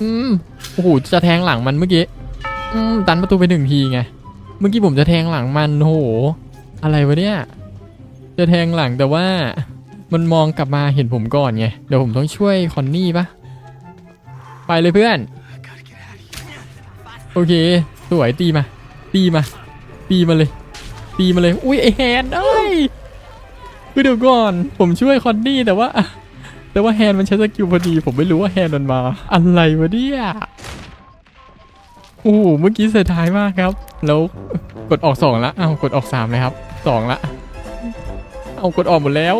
อืมโอ้โหจะแทงหลังมันเมื่อกี้อืมดันประตูไปหนึ่งทีไงเมื่อกี้ผมจะแทงหลังมันโห อะไรวะเนี่ย จะแทงหลังแต่ว่า มันมองกลับมาเห็นผมก่อนไงเดี๋ยวผมต้องช่วยคอนนี่ปะไปเลยเพื่อน โอเค สวยตีมา ตีมา ตีมาเลย ตีมาเลย อุ้ยไอแฮนเอ้ยเดี๋ยวก่อน ผมช่วยคอนนี่แต่ว่า แต่ว่าแฮนมันใช้สกิลพอดี ผมไม่รู้ว่าแฮนมันมา อะไรวะเนี่ยโอ้โหเมื่อกี้เสียดายมากครับ แล้วกดออกสองละอ้าวกดออกสามเลยครับสองละ เอากดออกหมดแล้ว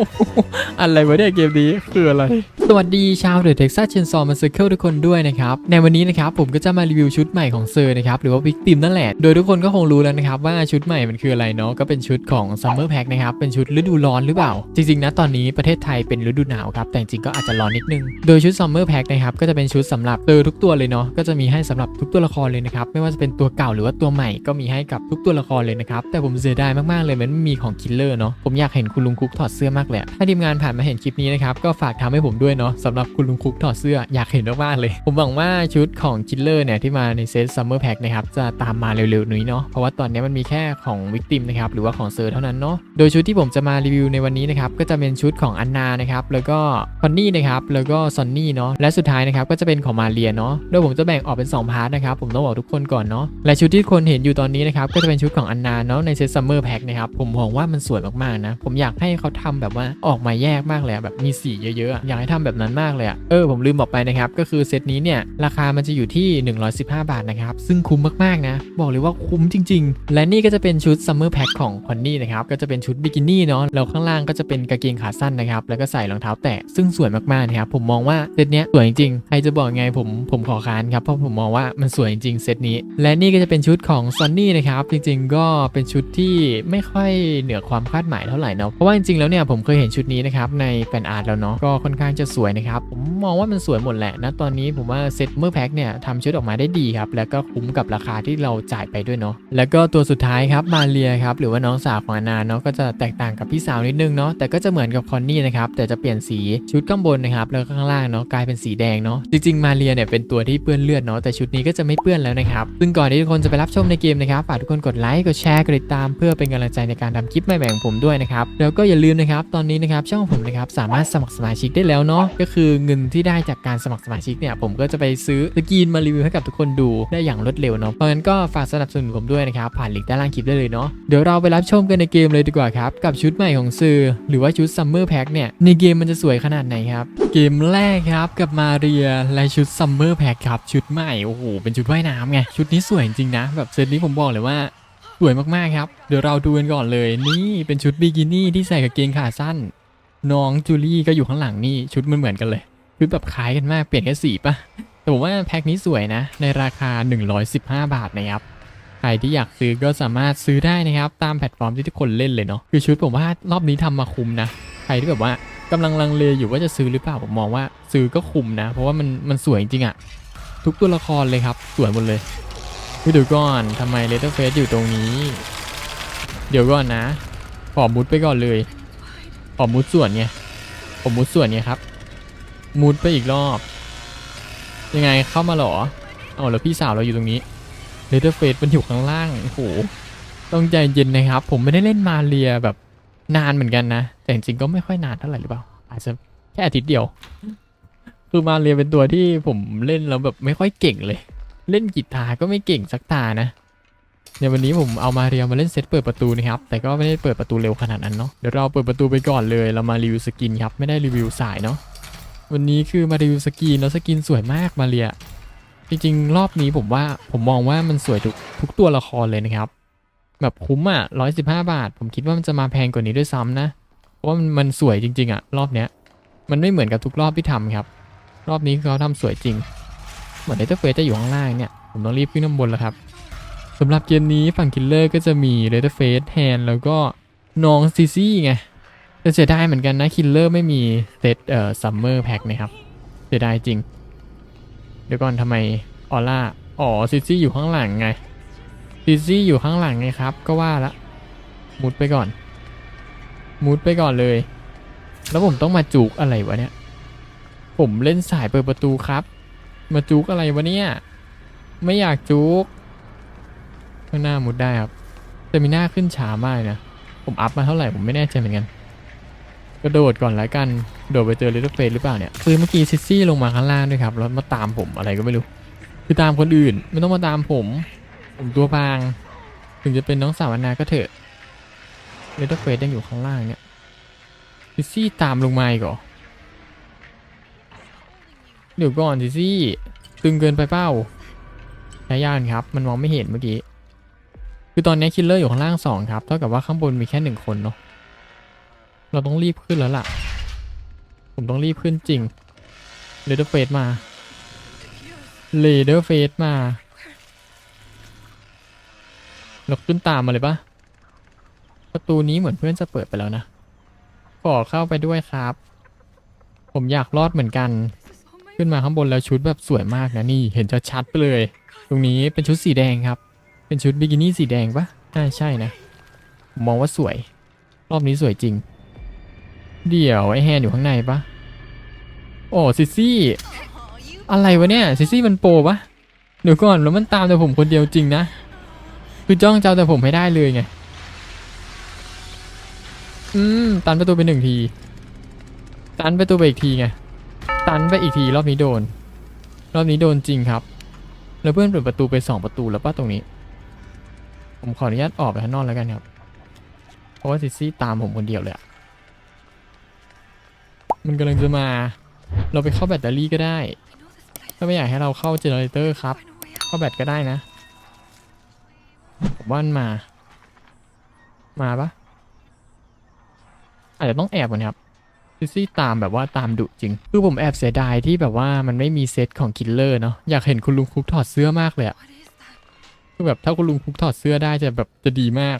อะไรวะเนี่ยเกมนี้คืออะไร สวัสดีชาวเดอะเท็กซัสเชนซอมาเซอร์เคิลทุกคนด้วยนะครับ ในวันนี้นะครับผมก็จะมารีวิวชุดใหม่ของเซอร์นะครับหรือว่าวิกติมนั่นแหละ โดยทุกคนก็คงรู้แล้วนะครับว่าชุดใหม่มันคืออะไรเนาะก็เป็นชุดของ Summer Pack นะครับเป็นชุดฤดูร้อนหรือเปล่า จริงๆนะตอนนี้ประเทศไทยเป็นฤดูหนาวครับแต่จริงก็อาจจะร้อนนิดนึง โดยชุด Summer Pack นะครับก็จะเป็นชุดสำหรับเซอร์ทุกตัวเลยเนาะก็จะมีให้สำหรับทุกตัวละครเลยนะครับไม่ว่าจะเป็นตัวเก่าหรือว่าตัวใหม่ก็มีให้กับทุกตัวละครเลยนะครับแต่ผมเสียดายมากๆเลยมันม่มีของคิลเลอร์เนาะผมอยากเห็นคุณลุงคุกถอดเสื้อมากเลยถ้าทีมงานผ่านมาเห็นคลิปนี้นะครับก็ฝากทำให้ผมด้วยเนาะสำหรับคุณลุงคุกถอดเสื้ออยากเห็นมากๆเลย ผมหวังว่าชุดของคิลเลอร์เนี่ยที่มาในเซตซัมเมอร์แพ็คนะครับจะตามมาเร็วๆนี้เนาะเพราะว่าตอนนี้มันมีแค่ของวิกติมนะครับหรือว่าของเซอร์เท่านั้นเนาะโดยชุดที่ผมจะมารีวิวในวันนี้นะครับก็จะเป็นชุดของอันนานะครับแล้วก็คอนนี่นะครับแล้วก็ซอนนี่เนาะและสุดท้ายนะครับก็จะเป็นของมาเรียเนาะโดยผมจะแบ่งออกเป็น 2 พาร์ทนะครับผมต้องบอกทุกคนก่อนเนาะและชุดที่คนเห็นอยู่ตอนนี้นะครับก็จะเป็นชุดของอันนาเนาะในเซตซัมเมอร์แพ็คนะครับผมมองว่ามันสวยมากๆนะผมอยากใให้เขาทำแบบว่าออกมาแยกมากเลยแบบมีสีเยอะๆอยากให้ทำแบบนั้นมากเลยเออผมลืมบอกไปนะครับก็คือเซตนี้เนี่ยราคามันจะอยู่ที่ 115 บาทนะครับซึ่งคุ้มมากๆนะบอกเลยว่าคุ้มจริง ๆ และนี่ก็จะเป็นชุดซัมเมอร์แพ็คของคอนนี่นะครับก็จะเป็นชุดบิกินี่เนาะแล้วข้างล่างก็จะเป็นกางเกงขาสั้นนะครับแล้วก็ใส่รองเท้าแตะซึ่งสวยมากๆนะครับผมมองว่าเซตเนี้ยสวยจริงๆใครจะบอกไงผมผมขอค้านครับเพราะผมมองว่ามันสวยจริงๆเซตนี้ และนี่ก็จะเป็นชุดของซอนนี่นะครับจริงๆ ก็เป็นชุดที่ไม่ค่อยเหนือความคาดหมายเท่าไหร่เนาะเพราะว่าจริงๆแล้วเนี่ยผมเคยเห็นชุดนี้นะครับในแฟนอาร์ตแล้วเนาะก็ค่อนข้างจะสวยนะครับผมมองว่ามันสวยหมดแหละนะตอนนี้ผมว่าเซตเมื่อแพ็คเนี่ยทำชุดออกมาได้ดีครับแล้วก็คุ้มกับราคาที่เราจ่ายไปด้วยเนาะแล้วก็ตัวสุดท้ายครับมาเรียครับหรือว่าน้องสาวของอานาเนาะก็จะแตกต่างกับพี่สาวนิดนึงเนาะแต่ก็จะเหมือนกับคอนนี่นะครับแต่จะเปลี่ยนสีชุดข้างบนนะครับแล้วข้างล่างเนาะกลายเป็นสีแดงเนาะจริงๆมาเรียเนี่ยเป็นตัวที่เปื้อนเลือดเนาะแต่ชุดนี้ก็จะไม่เปื้อนแล้วนะครับซึ่งก่อนที่ทุกคนจะไปรับชมในเกมนะครับฝากทุกคนกดไลค์กดแชร์กดติดตามเพื่อเป็นกำลังใจในการทำคลิปใหม่ๆของผมด้วยนะครับแล้วก็อย่าลืมนะครับตอนนี้นะครับช่องผมนะครับสามารถสมัครสมาชิกได้แล้วเนาะก็คือเงินที่ได้จากการสมัครสมาชิกเนี่ยผมก็จะไปซื้อสกรีนมารีวิวให้กับทุกคนดูได้อย่างรวดเร็วเนาะเพราะงั้นก็ฝากสนับสนุนผมด้วยนะครับผ่านลิงก์ด้านล่างคลิปได้เลยเนาะเดี๋ยวเราไปรับชมกันในเกมเลยดีกว่าครับกับชุดใหม่ของซื้อหรือว่าชุดซัมเมอร์แพ็คเนี่ยในเกมมันจะสวยขนาดไหนครับเกมแรกครับกับมาเรียและชุดซัมเมอร์แพ็คครับชุดใหม่โอ้โหเป็นชุดว่ายน้ำไงชุดนี้สวยจริงนะแบบเซตนี้ผมบอกเลยว่า สวยมากๆครับ เดี๋ยวเราดูกันก่อนเลย นี่เป็นชุดบิกินี่ที่ใส่กับเกงขาสั้น น้องจูลี่ก็อยู่ข้างหลังนี่ชุดมันเหมือนกันเลยชุดแบบคล้ายกันมากเปลี่ยนแค่สีปะแต่ผมว่าแพ็คนี้สวยนะ ในราคา 115 บาทนะครับใครที่อยากซื้อก็สามารถซื้อได้นะครับ ตามแพลตฟอร์มที่ทุกคนเล่นเลยเนาะคือชุดผมว่ารอบนี้ทำมาคุ้มนะ ใครที่แบบว่ากำลังลังเลอยู่ว่าจะซื้อหรือเปล่าผมมองว่าซื้อก็คุ้มนะ เพราะว่ามันมันสวยจริงอะทุกตัวละครเลยครับ สวยหมดเลย พี่เดี๋ยวก่อนทำไมเลเตอร์เฟสอยู่ตรงนี้ เดี๋ยวก่อนนะ ขอมุดไปก่อนเลย ขอมุดส่วนไงผมมุดส่วนไงครับ มุดไปอีกรอบ ยังไงเข้ามาหรอเอาแล้วพี่สาวเราอยู่ตรงนี้เลเตอร์เฟสมันอยู่ข้างล่างโอ้โหต้องใจเย็นนะครับ ผมไม่ได้เล่นมาเรียแบบนานเหมือนกันนะ แต่จริงๆก็ไม่ค่อยนานเท่าไหร่หรือเปล่า อาจจะแค่อาทิตย์เดียว คือมาเรียเป็นตัวที่ผมเล่นแล้วแบบไม่ค่อยเก่งเลย เล่นกีตาร์ก็ไม่เก่งสักตานะเดี๋ยววันนี้ผมเอามาเรียมาเล่นเซตเปิดประตูนะครับ แต่ก็ไม่ได้เปิดประตูเร็วขนาดนั้นเนาะเดี๋ยวเราเปิดประตูไปก่อนเลยเรามารีวิวสกินครับไม่ได้รีวิวสายเนาะวันนี้คือมารีวิวสกินแล้วสกินสวยมากมาเรียจริงๆ รอบนี้ผมว่าผมมองว่ามันสวยทุกทุกตัวละครเลยนะครับ แบบคุ้มอะร้อยสิบห้าบาท ผมคิดว่ามันจะมาแพงกว่านี้ด้วยซ้ำนะ เพราะว่ามันสวยจริง ๆอะรอบเนี้ยมันไม่เหมือนกับทุกรอบที่ทำครับ รอบนี้เขาทำสวยจริง เหมือนเดตเฟสจะอยู่ข้างล่างเนี่ย ผมต้องรีบขึ้นข้างบนแล้วครับสำหรับเกมนี้ฝั่งคิลเลอร์ก็จะมีเดตเฟสแฮนแล้วก็น้องซีซี่ไงแต่เสียดายเหมือนกันนะคิลเลอร์ไม่มีเซตเอ่อซัมเมอร์แพ็คนะครับเสียดายจริง เดี๋ยวก่อนทำไมออร่าอ๋อซีซี่อยู่ข้างหลังไงซีซี่อยู่ข้างหลังไงครับ ก็ว่าละมุดไปก่อน มุดไปก่อนเลย แล้วผมต้องมาจูกอะไรวะเนี่ย ผมเล่นสายเปิดประตูครับ มาจุกอะไรวะเนี่ย ไม่อยากจุกข้างหน้ามุดได้ครับแต่มีหน้าขึ้นช้ามากนะ ผมอัพมาเท่าไหร่ผมไม่แน่ใจเหมือนกันกระโดดก่อนแล้วกัน โดดไปเจอลิตเติ้ลเฟสหรือเปล่าเนี่ย คือเมื่อกี้ซิซี่ลงมาข้างล่างด้วยครับ แล้วมาตามผมอะไรก็ไม่รู้ คือตามคนอื่น ไม่ต้องมาตามผม ผมตัวบาง ถึงจะเป็นน้องสาวอนาก็เถอะลิตเติ้ลเฟสยังอยู่ข้างล่างเนี่ยซิซี่ตามลงมาอีกเหรอ เดี๋ยวก่อนซิซี่ตึงเกินไปเป้าใช้ยานครับ มันมองไม่เห็นเมื่อกี้ คือตอนนี้คิลเลอร์อยู่ข้างล่างสองครับ เท่ากับว่าข้างบนมีแค่หนึ่งคนเนาะ เราต้องรีบขึ้นแล้วล่ะ ผมต้องรีบขึ้นจริงเลเดอร์เฟสมาเลเดอร์เฟสมาเราขึ้นตามมาเลยปะประตูนี้เหมือนเพื่อนจะเปิดไปแล้วนะขอเข้าไปด้วยครับ ผมอยากรอดเหมือนกัน ขึ้นมาข้างบนแล้วชุดแบบสวยมากนะนี่เห็นจะชัดไปเลย ตรงนี้เป็นชุดสีแดงครับ เป็นชุดบิกินี่สีแดงปะใช่ใช่นะผมมองว่าสวย รอบนี้สวยจริง เดี๋ยวไอแฮนอยู่ข้างในปะโอ้ซิซี่อะไรวะเนี่ยซิซี่มันโปปะเดี๋ยวก่อนแล้วมันตามแต่ผมคนเดียวจริงนะ คือจ้องเจะเอาแต่ผมให้ได้เลยไงอืมตันประตูไปหนึ่งที ตันประตูไปอีกทีไง ตันไปอีกทีรอบนี้โดน รอบนี้โดนจริงครับ แล้วเพื่อนเปิดประตูไปสองประตูแล้วป้าตรงนี้ ผมขออนุญาตออกไปข้างนอกแล้วกันครับ เพราะว่าซิซี่ตามผมคนเดียวเลยมันกำลังจะมา เราไปเข้าแบตเตอรี่ก็ได้ ถ้าไม่อยากให้เราเข้าเจเนเรเตอร์ครับ เข้าแบตก็ได้นะผมว่ามันมา มาปะอาจจะต้องแอบก่อนครับ ซิซี่ตามแบบว่าตามดุจริง คือผมแอบเสียดายที่แบบว่ามันไม่มีเซตของคิลเลอร์เนาะอยากเห็นคุณลุงคุกถอดเสื้อมากเลยอะคือแบบถ้าคุณลุงคุกถอดเสื้อได้จะแบบจะดีมาก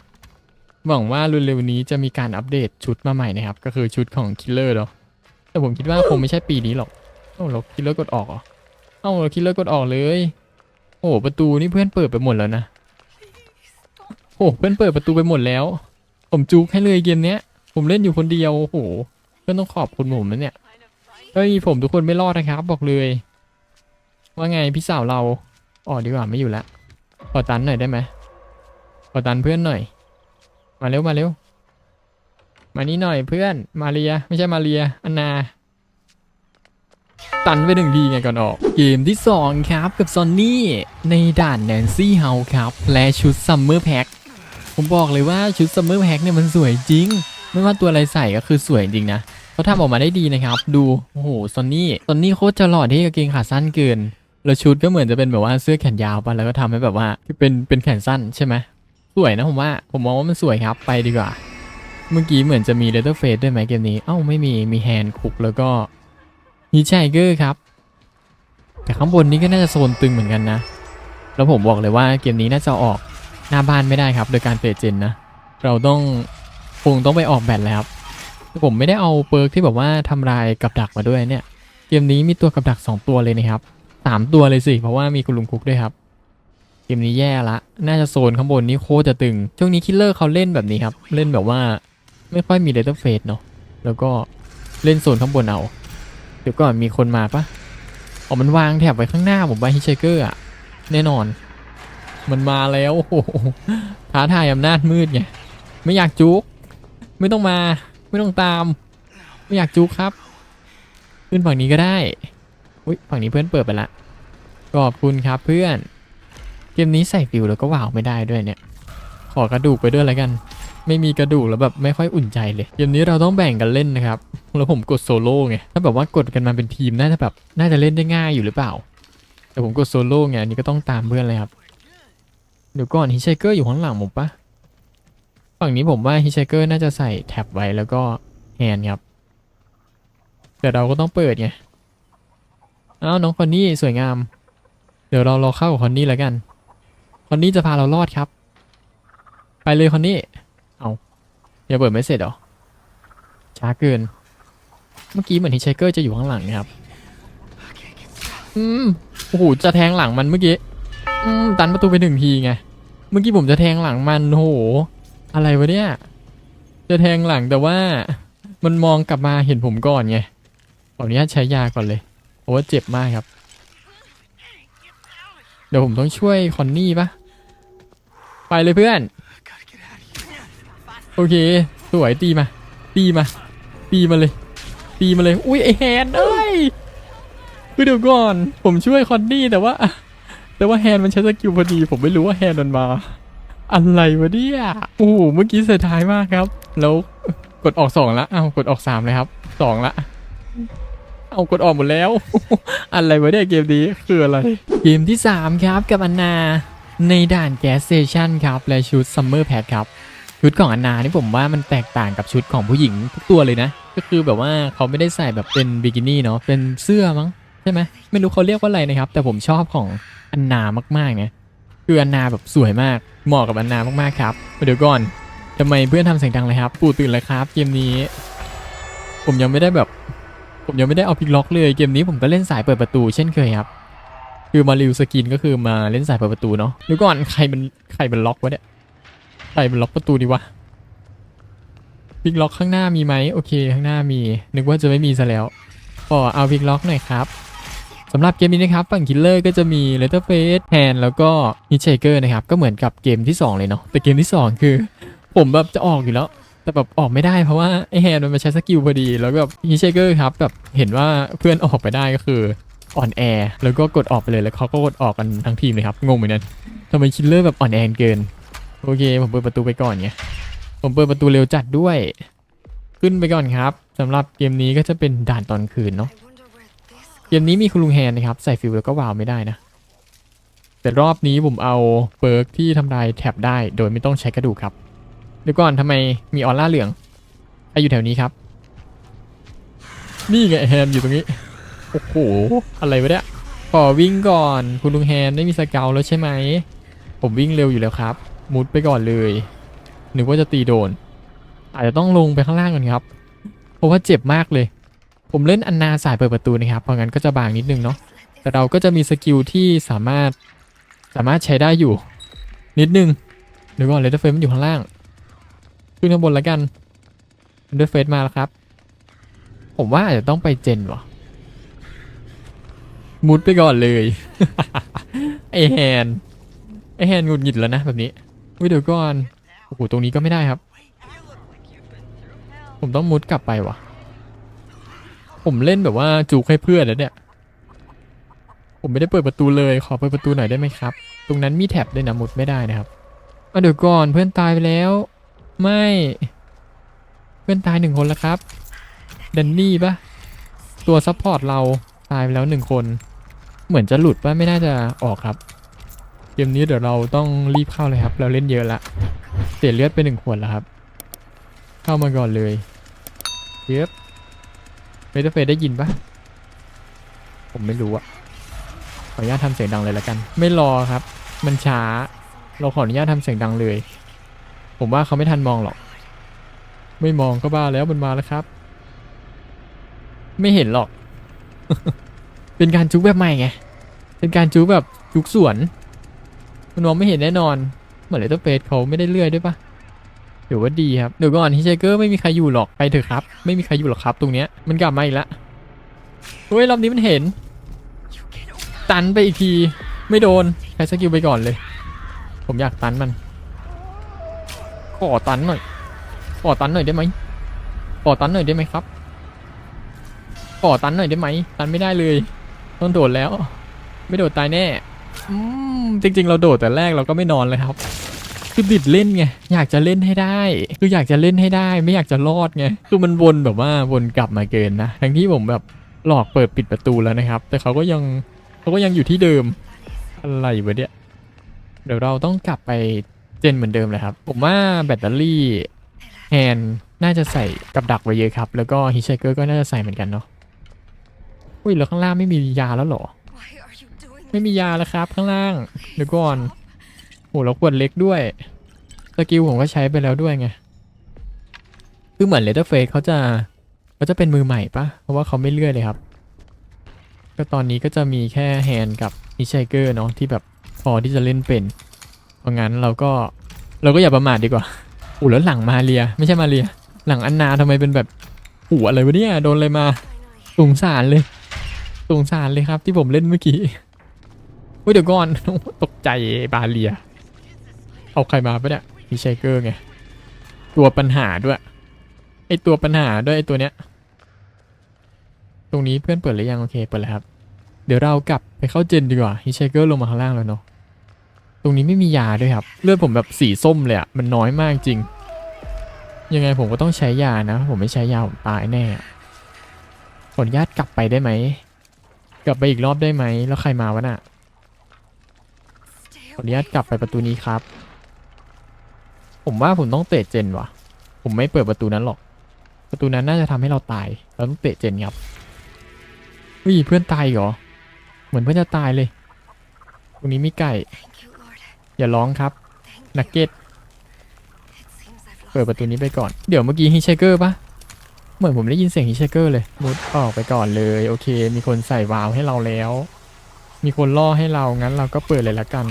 หวังว่าเร็วๆนี้จะมีการอัปเดตชุดมาใหม่นะครับ ก็คือชุดของคิลเลอร์เนาะแต่ผมคิดว่าคงไม่ใช่ปีนี้หรอกเอ้าเราคิลเลอร์กดออกเหรอเอ้าเราคิลเลอร์กดออกเลย โอ้ประตูนี่เพื่อนเปิดไปหมดแล้วนะโอ้เพื่อนเปิดประตูไปหมดแล้ว ผมจูกให้เลยเกมเนี้ย ผมเล่นอยู่คนเดียวโอ้โห เพื่อนต้องขอบคุณผมนะเนี่ยถ้าไม่มีผมทุกคนไม่รอดนะครับ บอกเลย ว่าไงพี่สาวเราอ๋อดีกว่าไม่อยู่ละขอตันหน่อยได้ไหมขอตันเพื่อนหน่อย มาเร็วมาเร็ว มานี่หน่อยเพื่อนมาเรียไม่ใช่มาเรียอันนาตันไปหนึ่งทีไงก่อนออก เกมที่ 2 ครับกับซอนนี่ในด่านแนนซี่เฮาครับ และชุดซัมเมอร์แพ็คผมบอกเลยว่าชุดซัมเมอร์แพ็คเนี่ยมันสวยจริง ไม่ว่าตัวอะไรใส่ก็คือสวยจริงนะ เขาทำออกมาได้ดีนะครับ ดูโอ้โหซอนนี่ซอนนี่โคตรจะหล่อที่กางเกงขาสั้นเกิน แล้วชุดก็เหมือนจะเป็นแบบว่าเสื้อแขนยาวปะแล้วก็ทำให้แบบว่าเป็นเป็นแขนสั้นใช่ไหมสวยนะผมว่าผมมองว่ามันสวยครับไปดีกว่า เมื่อกี้เหมือนจะมีเลเ t อร์เฟสด้วยไหมเกมนี้เอ้าไม่มีมีแฮนด์คุกแล้วก็ฮีชไเกอร์ครับ แต่ข้างบนนี้ก็น่าจะโซนตึงเหมือนกันนะ แล้วผมบอกเลยว่าเกมนี้น่าจะออกหน้าบ้านไม่ได้ครับ โดยการเปลี่ยนเจนนะ เราต้องคงต้องไปออกแบตแล้วครับ ผมไม่ได้เอาเปิร์กที่แบบว่าทำลายกับดักมาด้วยเนี่ย เกมนี้มีตัวกับดัก 2 ตัวเลยนะครับสามตัวเลยสิเพราะว่ามีคุณลุงคุกด้วยครับ เกมนี้แย่ละ น่าจะโซนข้างบนนี้โคจะตึง ช่วงนี้คิลเลอร์เขาเล่นแบบนี้ครับ เล่นแบบว่าไม่ค่อยมีเลเ t อร์เฟสเนาะ แล้วก็เล่นโซนข้างบนเอา เดี๋ยวก่อนมีคนมาปะอ๋อมันวางแถบไว้ข้างหน้าผมว่าฮิชเกอร์อะแน่นอน มันมาแล้วโอ้โหท้าทายอำนาจมืดไง ไม่อยากจุก ไม่ต้องมา ไม่ต้องตาม ไม่อยากจุกครับ ขึ้นฝั่งนี้ก็ได้ อุ้ยฝั่งนี้เพื่อนเปิดไปละขอบคุณครับเพื่อน เกมนี้ใส่ฟิวแล้วก็ว่าวไม่ได้ด้วยเนี่ย ขอกระดูกไปด้วยแล้วกัน ไม่มีกระดูกแล้วแบบไม่ค่อยอุ่นใจเลย เกมนี้เราต้องแบ่งกันเล่นนะครับ แล้วผมกดโซโล่ไง ถ้าแบบว่ากดกันมาเป็นทีมน่าจะแบบน่าจะเล่นได้ง่ายอยู่หรือเปล่า แต่ผมกดโซโล่ไงอันนี้ก็ต้องตามเพื่อนเลยครับ เดี๋ยวก่อนฮิชไชเกอร์อยู่ข้างหลังผมปะ ฝั่งนี้ผมว่าฮิชไชเกอร์น่าจะใส่แท็บไว้แล้วก็แฮนด์ครับ แต่เราก็ต้องเปิดไงอ้าวน้องคอนนี่สวยงาม เดี๋ยวเราราเข้ากับคอนนี่แล้วกัน คอนนี่จะพาเรารอดครับ ไปเลยคอนนี่เอาอย่าเปิดไม่เสร็จหรอช้าเกิน เมื่อกี้เหมือนฮิชไชเกอร์จะอยู่ข้างหลังนะครับ อืมโอ้โหจะแทงหลังมันเมื่อกี้ อืมตันประตูไปหนึ่งทีไง เมื่อกี้ผมจะแทงหลังมันโอ้โห อะไรวะเนี่ย จะแทงหลังแต่ว่า มันมองกลับมาเห็นผมก่อนไงขออนุญาตใช้ยาก่อนเลยเพราะว่าเจ็บมากครับ เดี๋ยวผมต้องช่วยคอนนี่ปะไปเลยเพื่อน โอเค สวยตีมา ตีมา ตีมาเลย ตีมาเลย อุ้ยไอแฮนเอ้ยคือเดี๋ยวก่อน ผมช่วยคอนนี่แต่ว่า แต่ว่าแฮนมันใช้สกิลพอดี ผมไม่รู้ว่าแฮนมันมา อะไรวะเนี่ยโอ้โหเมื่อกี้เสียดายมากครับ แล้วกดออกสองละอ้ากดออกสามเลยครับสองละ เอากดออกหมดแล้ว อะไรวะเนี่ยเกมนี้คืออะไร เกมที่ 3 ครับกับอันนาในด่านแก๊สเตชันครับ และชุดซัมเมอร์แพดครับ ชุดของอันนานี่ผมว่ามันแตกต่างกับชุดของผู้หญิงทุกตัวเลยนะ ก็คือแบบว่าเขาไม่ได้ใส่แบบเป็นบิกินี่เนาะเป็นเสื้อมั้งใช่ไหมไม่รู้เขาเรียกว่าอะไรนะครับ แต่ผมชอบของอันนามากๆเนะคืออันนาแบบสวยมาก เหมาะกับอันนามากๆครับ เดี๋ยวก่อนทำไมเพื่อนทำเสียงดังเลยครับ ปู่ตื่นเลยครับเกมนี้ ผมยังไม่ได้แบบ ผมยังไม่ได้เอาพิกล็อกเลยเกมนี้ผมก็เล่นสายเปิดประตูเช่นเคยครับ คือมาริวสกินก็คือมาเล่นสายเปิดประตูเนาะเดี๋ยวก่อนใครมันใครมันล็อกวะเนี่ยใครมันล็อกประตูดีวะพิกล็อกข้างหน้ามีไหมโอเค ข้างหน้ามี นึกว่าจะไม่มีซะแล้วก็เอาพิกล็อกหน่อยครับ สำหรับเกมนี้นะครับฝั่งคิลเลอร์ก็จะมีเลเตอร์เฟสแฮนแล้วก็ฮิชเชเกอร์นะครับ ก็เหมือนกับเกมที่สองเลยเนาะแต่เกมที่สองคือ ผมแบบจะออกอยู่แล้ว แต่แบบออกไม่ได้เพราะว่าไอแฮนด์มันมาใช้สกิลพอดี แล้วก็แบบฮีเชเกอร์ครับแบบเห็นว่าเพื่อนออกไปได้ก็คืออ่อนแอแล้วก็กดออกไปเลยแล้วเขาก็กดออกกันทั้งทีมเลยครับงงเหมือนกันทำไมคิลเลอร์แบบอ่อนแอเกินโอเค ผมเปิดประตูไปก่อนไงผมเปิดประตูเร็วจัดด้วย ขึ้นไปก่อนครับสำหรับเกมนี้ก็จะเป็นด่านตอนคืนเนาะ มนี้มีคุณลุงแฮนนะครับ ใส่ฟิลแล้วก็วาวไม่ได้นะ แต่รอบนี้ผมเอาเปิร์กที่ทำลายแท็บได้โดยไม่ต้องใช้กระดูกครับเดี๋ยวก่อนทำไมมีออร่าเหลืองใครอยู่แถวนี้ครับ นี่ไงแฮนอยู่ตรงนี้ โอ้โห อะไรวะเนี่ยขอวิ่งก่อน คุณลุงแฮนไม่มีสเกลแล้วใช่ไหม ผมวิ่งเร็วอยู่แล้วครับ มุดไปก่อนเลยนึกว่าจะตีโดน อาจจะต้องลงไปข้างล่างก่อนครับ เพราะว่าเจ็บมากเลย ผมเล่นอันนาสายเปิดประตูนะครับ เพราะงั้นก็จะบางนิดนึงเนาะ แต่เราก็จะมีสกิลที่สามารถสามารถใช้ได้อยู่ นิดนึงเดี๋ยวก่อนเลเตอร์เฟรมมันอยู่ข้างล่าง ขึ้นข้างบนแล้วกันเลดอร์เฟสมาแล้วครับ ผมว่าอาจจะต้องไปเจนวะมุดไปก่อนเลย ไอแฮน ไอแฮนหงุดหงิดแล้วนะแบบนี้วิเดี๋ยวก่อน โอ้โห ตรงนี้ก็ไม่ได้ครับ ผมต้องมุดกลับไปวะ ผมเล่นแบบว่าจูกให้เพื่อนแล้วเนี่ย ผมไม่ได้เปิดประตูเลย ขอเปิดประตูหน่อยได้ไหมครับ ตรงนั้นมีแท็บด้วยนะมุดไม่ได้นะครับเอาเดี๋ยวก่อนเพื่อนตายไปแล้ว ไม่ เพื่อนตายหนึ่งคนแล้วครับแดนนี่ปะตัวซัพพอร์ตเราตายไปแล้วหนึ่งคน เหมือนจะหลุดปะไม่น่าจะออกครับเกมนี้เดี๋ยวเราต้องรีบเข้าเลยครับ เราเล่นเยอะละเสียเลือดไปหนึ่งขวดแล้วครับ เข้ามาก่อนเลยเย็บ เฟสเฟสได้ยินปะผมไม่รู้อะขออนุญาตทำเสียงดังเลยละกัน ไม่รอครับ มันช้า เราขออนุญาตทำเสียงดังเลย ผมว่าเขาไม่ทันมองหรอก ไม่มองก็บ้าแล้วมันมาแล้วครับ ไม่เห็นหรอก เป็นการจุกแบบใหม่ไง เป็นการจุกแบบจุกสวนมันมองไม่เห็นแน่นอน เหมือนเลตเตอร์เฟสเขาไม่ได้เลื่อยด้วยปะ เดี๋ยวว่าดีครับเดี๋ยวก่อนฮิเชเกอร์ไม่มีใครอยู่หรอกไปเถอะครับ ไม่มีใครอยู่หรอกครับ ตรงเนี้ยมันกลับมาอีกแล้วเฮ้ยรอบนี้มันเห็น ตันไปอีกทีไม่โดนใช้สกิลไปก่อนเลย ผมอยากตันมันขอตันหน่อยขอตันหน่อยได้ไหมขอตันหน่อยได้ไหมครับขอตันหน่อยได้ไหมตันไม่ได้เลยต้องโดดแล้ว ไม่โดดตายแน่อืมจริง ๆ เราโดดแต่แรกเราก็ไม่นอนเลยครับ คือบิดเล่นไงอยากจะเล่นให้ได้ คืออยากจะเล่นให้ได้ ไม่อยากจะรอดไงคือมันวนแบบว่าวนกลับมาเกินนะทั้งที่ผมแบบหลอกเปิดปิดประตูแล้วนะครับ แต่เขาก็ยังเขาก็ยังอยู่ที่เดิมอะไรวะเนี่ยเดี๋ยวเราต้องกลับไปเจนเหมือนเดิมเลยครับ ผมว่าแบตเตอรี่แฮนน่าจะใส่กับดักไว้เยอะครับ แล้วก็ฮิชเชเกอร์ก็น่าจะใส่เหมือนกันเนาะอุ้ยแล้วข้างล่างไม่มียาแล้วหรอ ไม่มียาแล้วครับ ข้างล่างเดี๋ยวก่อน หแล้วขวดเล็กด้วย สกิลผมก็ใช้ไปแล้วด้วยไง คือเหมือนเลเตอร์เฟสเขาจะเขาจะเป็นมือใหม่ปะเพราะว่าเขาไม่เลื่อยเลยครับ ก็ตอนนี้ก็จะมีแค่แฮนกับฮิชเชเกอร์เนาะที่แบบพอที่จะเล่นเป็น เพราะงั้นเราก็เราก็อย่าประมาทดีกว่าอู้แล้วหลังมาเรีย ไม่ใช่มาเรีย หลังอันนาทำไมเป็นแบบหูอะไรวะเนี่ยโดนอะไรมาสงสารเลยสงสารเลยครับที่ผมเล่นเมื่อกี้อุ้ยเดี๋ยวก่อนตกใจบาเลีย เอาใครมาปะเนี่ยมีไชเกอร์ไง ตัวปัญหาด้วย ไอตัวปัญหาด้วยไอตัวเนี้ย ตรงนี้เพื่อนเปิดหรือยัง โอเคเปิดแล้วครับ เดี๋ยวเรากลับไปเข้าเจนดีกว่าฮิชเกอร์ลงมาข้างล่างแล้วเนาะ ตรงนี้ไม่มียาด้วยครับ เลือดผมแบบสีส้มเลยอะมันน้อยมากจริง ยังไงผมก็ต้องใช้ยานะ ผมไม่ใช้ยาผมตายแน่อะขออนุญาตกลับไปได้ไหม กลับไปอีกรอบได้ไหม แล้วใครมาวะน่ะขออนุญาตกลับไปประตูนี้ครับ ผมว่าผมต้องเตะเจนว่ะผมไม่เปิดประตูนั้นหรอก ประตูนั้นน่าจะทำให้เราตาย เราต้องเตะเจนครับอุ้ยเพื่อนตายเหรอ เหมือนเพื่อนจะตายเลย ตรงนี้มีไก่ อย่าร้องครับ นักเก็ต เปิดประตูนี้ไปก่อน เดี๋ยวเมื่อกี้ฮิชเชเกอร์ปะเหมือนผมได้ยินเสียงฮิชเชเกอร์เลย มุดออกไปก่อนเลย โอเค มีคนใส่วาล์วให้เราแล้ว มีคนล่อให้เรา งั้นเราก็เปิดเลยละกัน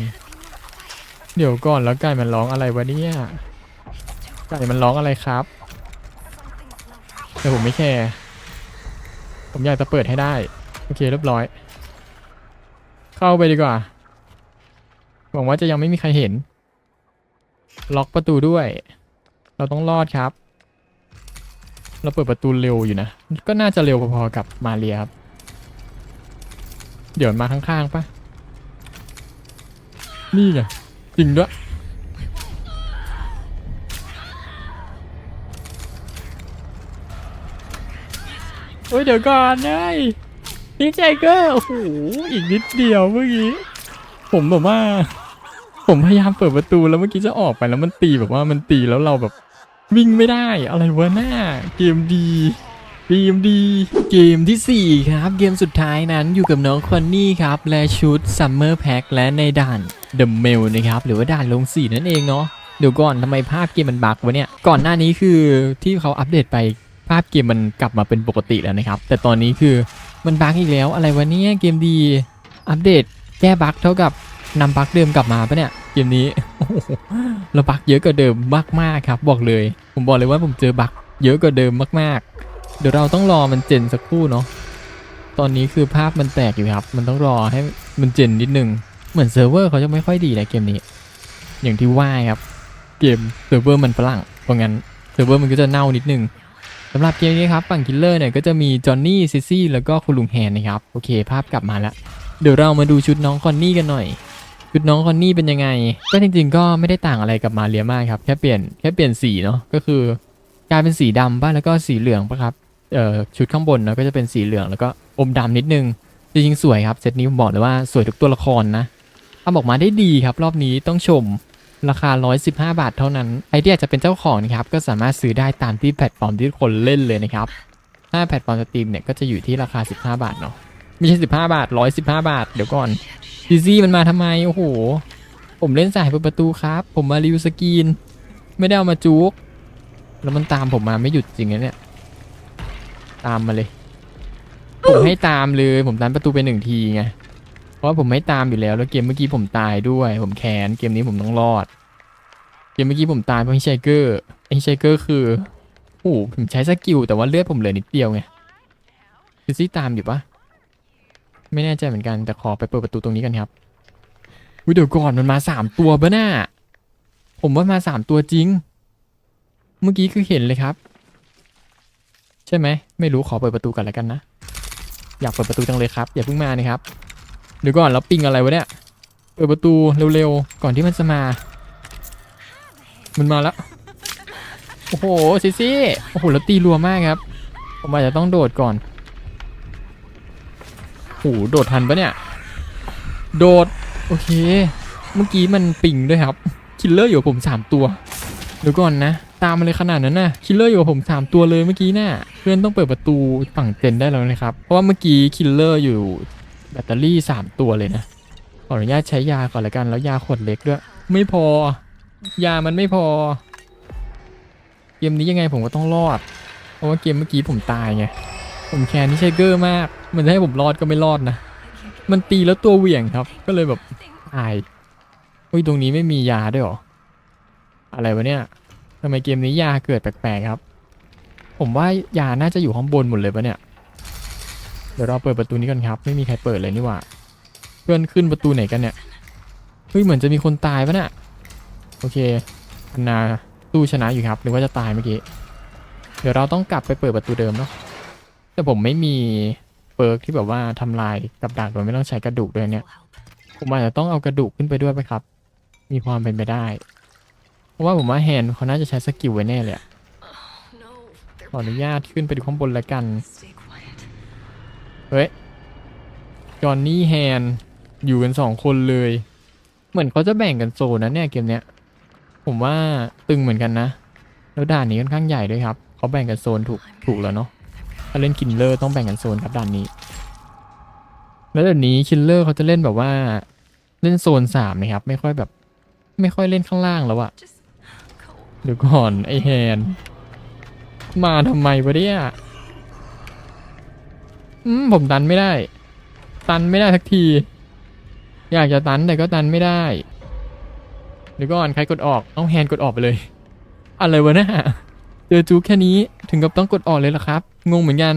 เดี๋ยวก่อนแล้วไก่มันร้องอะไรวะเนี่ยไก่มันร้องอะไรครับ แต่ผมไม่แคร์ผมอยากจะเปิดให้ได้ โอเคเรียบร้อย เข้าไปดีกว่าหวังว่าจะยังไม่มีใครเห็น ล็อกประตูด้วย เราต้องรอดครับ เราเปิดประตูเร็วอยู่นะ ก็น่าจะเร็วพอๆกับมาเรียครับ เดี๋ยวมันมาข้างๆปะนี่ไง จริงด้วยโอ้ยเดี๋ยวก่อนเลยนี่ใจเกอร์โอ้โหอีกนิดเดียวเมื่อกี้ ผมแบบว่า ผมพยายามเปิดประตูแล้วเมื่อกี้จะออกไปแล้วมันตีแบบว่ามันตีแล้วเราแบบวิ่งไม่ได้อะไรวะหน้าเกมดีเกมดีเกมทีสี่4 ครับ เกมสุดท้ายนั้นอยู่กับน้องคอนนี่ครับ และชุด Summer Pack และในด่าน The Mail นะครับหรือว่าด่านลงสีนั่นเองเนาะเดี๋ยวก่อนทำไมภาพเกมมันบักวะเนี่ยก่อนหน้านี้คือที่เขาอัปเดตไปภาพเกมมันกลับมาเป็นปกติแล้วนะครับ แต่ตอนนี้คือมันบักอีกแล้วอะไรวะเนี่ยเกมดีอัปเดตแก้บักเท่ากับนำบักเดิมกลับมาปะเนี่ยเกมนี้โอ้โหแล้วบักเยอะกว่าเดิมมากๆครับ บอกเลย ผมบอกเลยว่าผมเจอบักเยอะกว่าเดิมมากๆ เดี๋ยวเราต้องรอมันเจนสักครู่เนาะตอนนี้คือภาพมันแตกอยู่ครับ มันต้องรอให้มันเจนนิดนึง เหมือนเซิร์ฟเวอร์เขาจะไม่ค่อยดีในเกมนี้ อย่างที่ว่าครับ เกมเซิร์ฟเวอร์มันฝรั่ง เพราะงั้นเซิร์ฟเวอร์มันก็จะเน่านิดนึงสำหรับเกมนี้ครับฝั่งคิลเลอร์เนี่ยก็จะมีจอห์นนี่ซิซี่แล้วก็คุณลุงแฮนนะครับ โอเค ภาพกลับมาแล้ว เดี๋ยวเรามาดูชุดน้องคอนนี่กันหน่อย ชุดน้องคอนนี่เป็นยังไง ก็จริง ๆ ก็ไม่ได้ต่างอะไรกับมาเรียมากครับ แค่เปลี่ยนแค่เปลี่ยนสีเนาะ ก็คือกลายเป็นสีดำป่ะแล้วก็สีเหลืองปะครับ เอ่อชุดข้างบนเนาะก็จะเป็นสีเหลืองแล้วก็อมดำนิดนึง จริงๆสวยครับเซตนี้ผมบอกเลยว่าสวยทุกตัวละครนะ ทำออกมาได้ดีครับรอบนี้ต้องชมราคา 115 บาทเท่านั้นใครที่อยากจะเป็นเจ้าของนะครับก็สามารถซื้อได้ตามที่แพลตฟอร์มที่คนเล่นเลยนะครับถ้าแพลตฟอร์มสตรีมเนี่ยก็จะอยู่ที่ราคา 15 บาทเนาะไม่ใช่ 15 บาท 115 บาท เดี๋ยวก่อนดีซี่มันมาทำไมโอ้โหผมเล่นสายเปิดประตูครับ ผมมารีวิวสกรีน ไม่ได้เอามาจุกแล้วมันตามผมมาไม่หยุดจริงนะเนี่ย ตามมาเลย ผมให้ตามเลย ผมตันประตูไปหนึ่งทีไง ราะผมไม่ตามอยู่แล้ว แล้วเกมเมื่อกี้ผมตายด้วย ผมแค้นเกมนี้ผมต้องรอด เกมเมื่อกี้ผมตายเพราะฮิชเกอร์ฮิชเกอร์คือโอ้โหผมใช้สกิลแต่ว่าเลือดผมเหลือนิดเดียวไงคือซี่ตามอยู่ปะไม่แน่ใจเหมือนกันแต่ขอไปเปิดประตูตรงนี้กันครับวิเดี๋ยวก่อนมันมาสามตัวปะน่าผมว่ามาสามตัวจริง เมื่อกี้คือเห็นเลยครับ ใช่ไหมไม่รู้ขอเปิดประตูกันแล้วกันนะ อยากเปิดประตูจังเลยครับ อย่าเพิ่งมานะครับ เดี๋ยวก่อนแล้วปิงอะไรวะเนี่ย เปิดประตูเร็วๆ ก่อนที่มันจะมา มันมาแล้ว โอ้โหซิซี่โอ้โหแล้วตีรัวมากครับ ผมอาจจะต้องโดดก่อนโอ้โหโดดทันปะเนี่ย โดด โอเค เมื่อกี้มันปิงด้วยครับ คิลเลอร์อยู่ผมสามตัว เดี๋ยวก่อนนะ ตามมาเลยขนาดนั้นนะคิลเลอร์อยู่ผมสามตัวเลยเมื่อกี้น่ะเพื่อนต้องเปิดประตูฝั่งเต็นได้แล้วนะครับ เพราะว่าเมื่อกี้คิลเลอร์อยู่ แบตเตอรี่สามตัวเลยนะ ขออนุญาตใช้ยาก่อนละกัน แล้วยาขวดเล็กด้วย ไม่พอ ยามันไม่พอ เกมนี้ยังไงผมก็ต้องรอด เพราะว่าเกมเมื่อกี้ผมตายไง ผมแค้นที่ใช้เกอร์มาก มันจะให้ผมรอดก็ไม่รอดนะ มันตีแล้วตัวเหวี่ยงครับ ก็เลยแบบตายเฮ้ยตรงนี้ไม่มียาด้วยหรอ อะไรวะเนี่ยทำไมเกมนี้ยาเกิดแปลกๆครับ ผมว่ายาน่าจะอยู่ข้างบนหมดเลยปะเนี่ย เดี๋ยวเราเปิดประตูนี้กันครับ ไม่มีใครเปิดเลยนี่หว่า เพื่อนขึ้นประตูไหนกันเนี่ย เฮ้ยเหมือนจะมีคนตายปะน่ะ โอเคอันนาตู้ชนะอยู่ครับ หรือว่าจะตายเมื่อกี้ เดี๋ยวเราต้องกลับไปเปิดประตูเดิมเนาะ แต่ผมไม่มีเปิร์กที่แบบว่าทำลายกับดักโดยไม่ต้องใช้กระดูกด้วยเนี่ย ผมอาจจะต้องเอากระดูกขึ้นไปด้วยไหมครับ มีความเป็นไปได้ เพราะว่าผมว่าแฮนด์เขาน่าจะใช้สกิลไว้แน่เลยอะขออนุญาตขึ้นไปดูข้างบนแล้วกัน เฮ้ย จอนนี่แฮน อยู่กันสองคนเลย เหมือนเขาจะแบ่งกันโซนนะเนี่ยเกมเนี้ย ผมว่าตึงเหมือนกันนะ แล้วด่านนี้ค่อนข้างใหญ่ด้วยครับ เขาแบ่งกันโซนถูกถูกแล้วเนาะ ถ้าเล่นคินเลอร์ต้องแบ่งกันโซนครับด่านนี้ แล้วเดี๋ยวนี้คินเลอร์เขาจะเล่นแบบว่าเล่นโซนสามนะครับ ไม่ค่อยแบบ ไม่ค่อยเล่นข้างล่างแล้วอะเดี๋ยวก่อนไอแฮน มาทำไมวะเนี่ย อืมผมตันไม่ได้ ตันไม่ได้สักที อยากจะตันแต่ก็ตันไม่ได้เดี๋ยวก่อนใครกดออกเอาแฮนกดออกไปเลย อะไรวะเนี่ยเจอจูแค่นี้ถึงกับต้องกดออกเลยเหรอครับ งงเหมือนกัน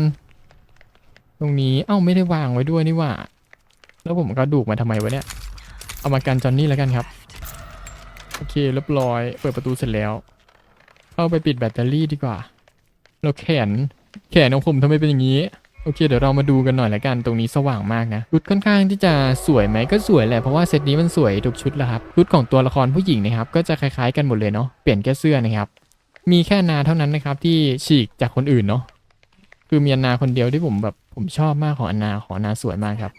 ตรงนี้เอ้าไม่ได้วางไว้ด้วยนี่ว่า แล้วผมก็ดูกมาทำไมวะเนี่ย เอามากันจอนนี่แล้วกันครับ โอเคเรียบร้อย เปิดประตูเสร็จแล้ว เข้าไปปิดแบตเตอรี่ดีกว่าแล้วแขนแขนของผมทำไมเป็นอย่างนี้ โอเคเดี๋ยวเรามาดูกันหน่อยละกันตรงนี้สว่างมากนะชุดค่อนข้างที่จะสวยไหมก็สวยแหละเพราะว่าเซตนี้มันสวยทุกชุดแล้วครับชุดของตัวละครผู้หญิงนะครับก็จะคล้าย ๆกันหมดเลยเนาะเปลี่ยนแค่เสื้อนะครับมีแค่นาเท่านั้นนะครับที่ฉีกจากคนอื่นเนาะคือมีอนนาคนเดียวที่ผมแบบผมชอบมากของอนนาของอนนาสวยมากครับ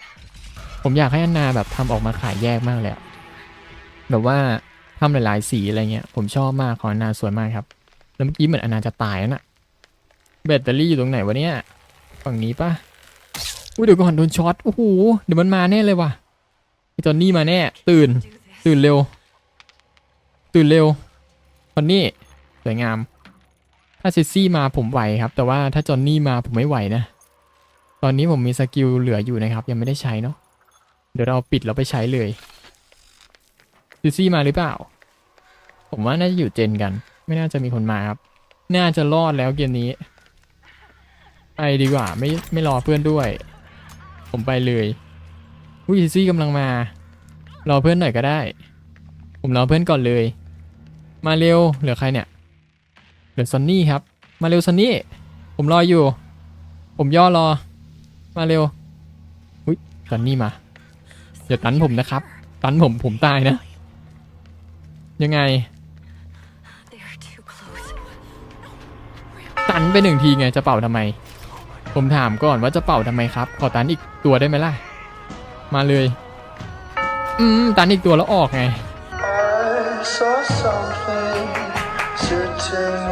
ผมอยากให้อนนาแบบทำออกมาขายแยกมากเลยแบบว่าทำหลายๆสีอะไรเงี้ยผมชอบมากของอนาสวยมากครับแล้วเมื่อกี้เหมือนอนาจะตายแล้วน่ะแบตเตอรี่อยู่ตรงไหนวะเนี่ย ฝั่งนี้ปะอุ้ยเดี๋ยวก่อนโดนช็อต โอ้โห เดี๋ยวมันมาแน่เลยว่ะไอจอนนี่มาแน่ ตื่น ตื่นเร็ว ตื่นเร็วจอนนี่สวยงาม ถ้าเซซี่มาผมไหวครับ แต่ว่าถ้าจอนนี่มาผมไม่ไหวนะ ตอนนี้ผมมีสกิลเหลืออยู่นะครับ ยังไม่ได้ใช้เนาะ เดี๋ยวเราปิดแล้วไปใช้เลยเซซี่มาหรือเปล่า ผมว่าน่าจะอยู่เจนกัน ไม่น่าจะมีคนมาครับ น่าจะรอดแล้วเกมนี้ ไปดีกว่าไม่ไม่รอเพื่อนด้วย ผมไปเลยอุ้ยเซซี่กำลังมา รอเพื่อนหน่อยก็ได้ ผมรอเพื่อนก่อนเลย มาเร็วเหลือใครเนี่ยเหลือซอนนี่ครับ มาเร็วซอนนี่ผมรออยู่ ผมย่อรอ มาเร็วอุ้ยซอนนี่มาอย่าตันผมนะครับ ตันผมผมตายนะ ยังไง They are too close. ตันไปหนึ่งทีไงจะเป่าทำไม ผมถามก่อนว่าจะเป่าทำไมครับ ขอตันอีกตัวได้ไหมล่ะ มาเลย อืม ตันอีกตัวแล้วออกไง I saw something sitting on your